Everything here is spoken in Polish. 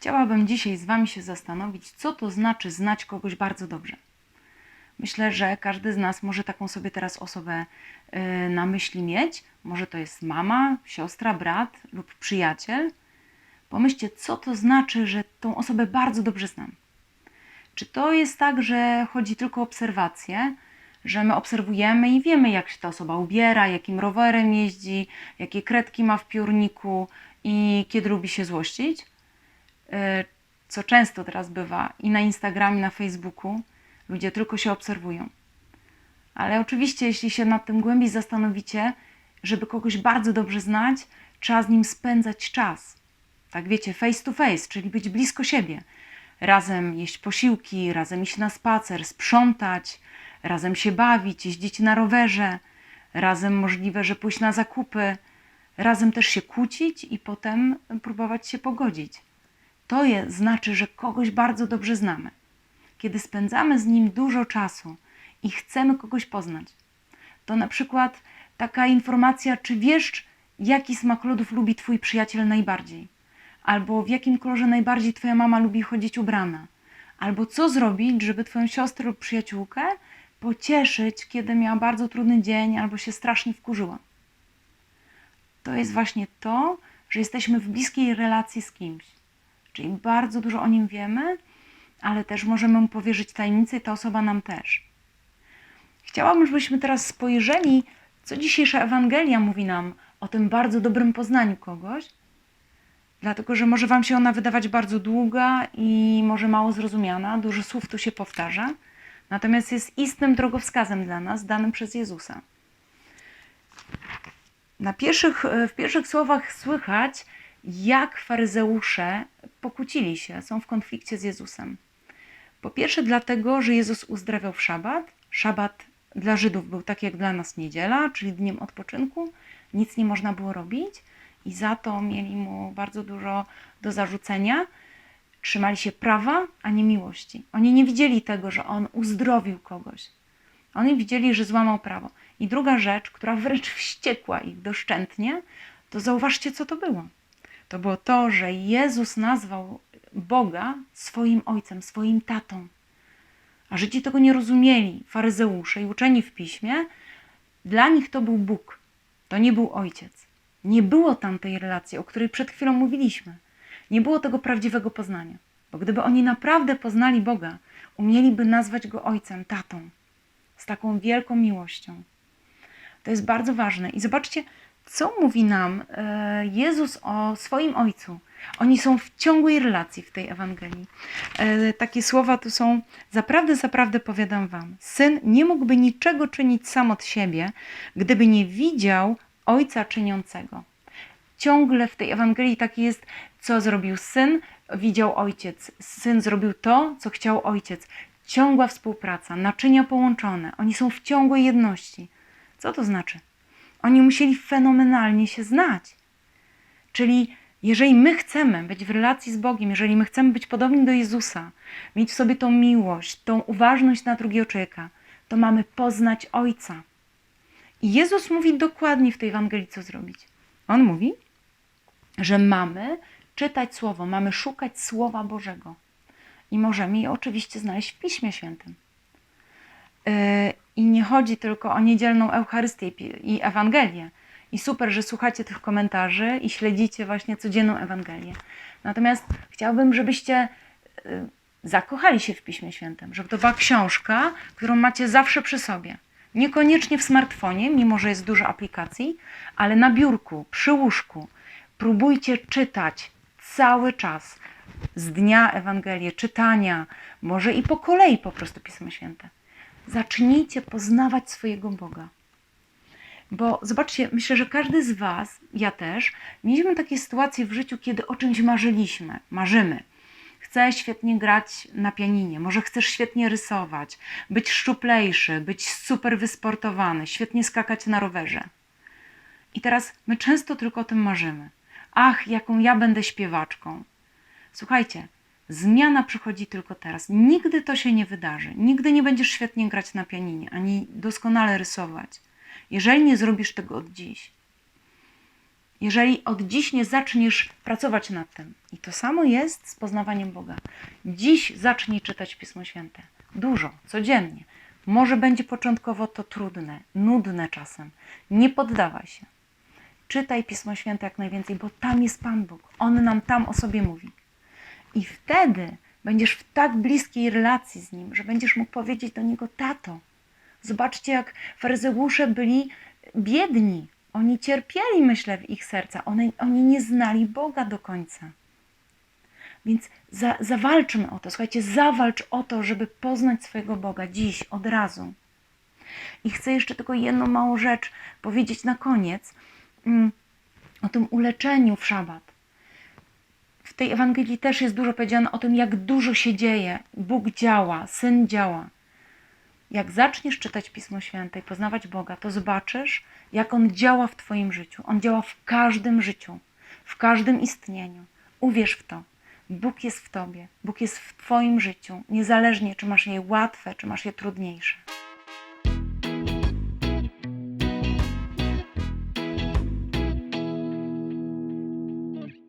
chciałabym dzisiaj z Wami się zastanowić, co to znaczy znać kogoś bardzo dobrze. Myślę, że każdy z nas może taką sobie teraz osobę y, na myśli mieć. Może to jest mama, siostra, brat lub przyjaciel. Pomyślcie, co to znaczy, że tą osobę bardzo dobrze znam. Czy to jest tak, że chodzi tylko o obserwację, że my obserwujemy i wiemy, jak się ta osoba ubiera, jakim rowerem jeździ, jakie kredki ma w piórniku i kiedy lubi się złościć? Y, Co często teraz bywa i na Instagramie, na Facebooku, ludzie tylko się obserwują. Ale oczywiście, jeśli się nad tym głębiej zastanowicie, żeby kogoś bardzo dobrze znać, trzeba z nim spędzać czas. Tak wiecie, face to face, czyli być blisko siebie. Razem jeść posiłki, razem iść na spacer, sprzątać, razem się bawić, jeździć na rowerze, razem możliwe, że pójść na zakupy, razem też się kłócić i potem próbować się pogodzić. To je, znaczy, że kogoś bardzo dobrze znamy. Kiedy spędzamy z nim dużo czasu i chcemy kogoś poznać, to na przykład taka informacja, czy wiesz, jaki smak lodów lubi twój przyjaciel najbardziej, albo w jakim kolorze najbardziej twoja mama lubi chodzić ubrana, albo co zrobić, żeby twoją siostrę lub przyjaciółkę pocieszyć, kiedy miała bardzo trudny dzień albo się strasznie wkurzyła. To jest właśnie to, że jesteśmy w bliskiej relacji z kimś. Czyli bardzo dużo o nim wiemy, ale też możemy mu powierzyć tajemnicę i ta osoba nam też. Chciałabym, żebyśmy teraz spojrzeli, co dzisiejsza Ewangelia mówi nam o tym bardzo dobrym poznaniu kogoś, dlatego że może Wam się ona wydawać bardzo długa i może mało zrozumiana, dużo słów tu się powtarza, natomiast jest istnym drogowskazem dla nas, danym przez Jezusa. Na pierwszych, w pierwszych słowach słychać, jak faryzeusze pokłócili się, są w konflikcie z Jezusem. Po pierwsze, dlatego, że Jezus uzdrawiał w szabat. Szabat dla Żydów był tak jak dla nas niedziela, czyli dniem odpoczynku. Nic nie można było robić i za to mieli mu bardzo dużo do zarzucenia. Trzymali się prawa, a nie miłości. Oni nie widzieli tego, że on uzdrowił kogoś. Oni widzieli, że złamał prawo. I druga rzecz, która wręcz wściekła ich doszczętnie, to zauważcie, co to było. To było to, że Jezus nazwał Boga swoim ojcem, swoim tatą. A Żydzi tego nie rozumieli. Faryzeusze i uczeni w piśmie, dla nich to był Bóg, to nie był ojciec. Nie było tam tej relacji, o której przed chwilą mówiliśmy. Nie było tego prawdziwego poznania. Bo gdyby oni naprawdę poznali Boga, umieliby nazwać go ojcem, tatą, z taką wielką miłością. To jest bardzo ważne. I zobaczcie, co mówi nam e, Jezus o swoim Ojcu. Oni są w ciągłej relacji w tej Ewangelii. E, takie słowa tu są: Zaprawdę, zaprawdę powiadam wam, syn nie mógłby niczego czynić sam od siebie, gdyby nie widział Ojca czyniącego. Ciągle w tej Ewangelii tak jest, co zrobił syn, widział ojciec. Syn zrobił to, co chciał ojciec. Ciągła współpraca, naczynia połączone. Oni są w ciągłej jedności. Co to znaczy? Oni musieli fenomenalnie się znać. Czyli jeżeli my chcemy być w relacji z Bogiem, jeżeli my chcemy być podobni do Jezusa, mieć w sobie tą miłość, tą uważność na drugiego człowieka, to mamy poznać Ojca. I Jezus mówi dokładnie w tej Ewangelii, co zrobić. On mówi, że mamy czytać Słowo, mamy szukać Słowa Bożego. I możemy je oczywiście znaleźć w Piśmie Świętym. Nie chodzi tylko o niedzielną Eucharystię i Ewangelię. I super, że słuchacie tych komentarzy i śledzicie właśnie codzienną Ewangelię. Natomiast chciałbym, żebyście yy, zakochali się w Piśmie Świętym, żeby to była książka, którą macie zawsze przy sobie. Niekoniecznie w smartfonie, mimo że jest dużo aplikacji, ale na biurku, przy łóżku. Próbujcie czytać cały czas z dnia Ewangelię, czytania, może i po kolei po prostu Pismo Święte. Zacznijcie poznawać swojego Boga. Bo zobaczcie, myślę, że każdy z Was, ja też, mieliśmy takie sytuacje w życiu, kiedy o czymś marzyliśmy, marzymy. Chcę świetnie grać na pianinie, może chcesz świetnie rysować, być szczuplejszy, być super wysportowany, świetnie skakać na rowerze. I teraz my często tylko o tym marzymy. Ach, jaką ja będę śpiewaczką. Słuchajcie, zmiana przychodzi tylko teraz. Nigdy to się nie wydarzy. Nigdy nie będziesz świetnie grać na pianinie, ani doskonale rysować, jeżeli nie zrobisz tego od dziś. jeżeli od dziś nie zaczniesz pracować nad tym. I to samo jest z poznawaniem Boga. Dziś zacznij czytać Pismo Święte. Dużo, codziennie. Może będzie początkowo to trudne, nudne czasem. Nie poddawaj się. Czytaj Pismo Święte jak najwięcej, bo tam jest Pan Bóg. On nam tam o sobie mówi. I wtedy będziesz w tak bliskiej relacji z Nim, że będziesz mógł powiedzieć do Niego, tato. Zobaczcie, jak faryzeusze byli biedni. Oni cierpieli, myślę, w ich serca. One, oni nie znali Boga do końca. Więc za, zawalczmy o to. Słuchajcie, zawalcz o to, żeby poznać swojego Boga dziś, od razu. I chcę jeszcze tylko jedną małą rzecz powiedzieć na koniec mm, o tym uleczeniu w szabat. W tej Ewangelii też jest dużo powiedziane o tym, jak dużo się dzieje. Bóg działa, Syn działa. Jak zaczniesz czytać Pismo Święte i poznawać Boga, to zobaczysz, jak On działa w Twoim życiu. On działa w każdym życiu, w każdym istnieniu. Uwierz w to. Bóg jest w Tobie, Bóg jest w Twoim życiu, niezależnie czy masz je łatwe, czy masz je trudniejsze.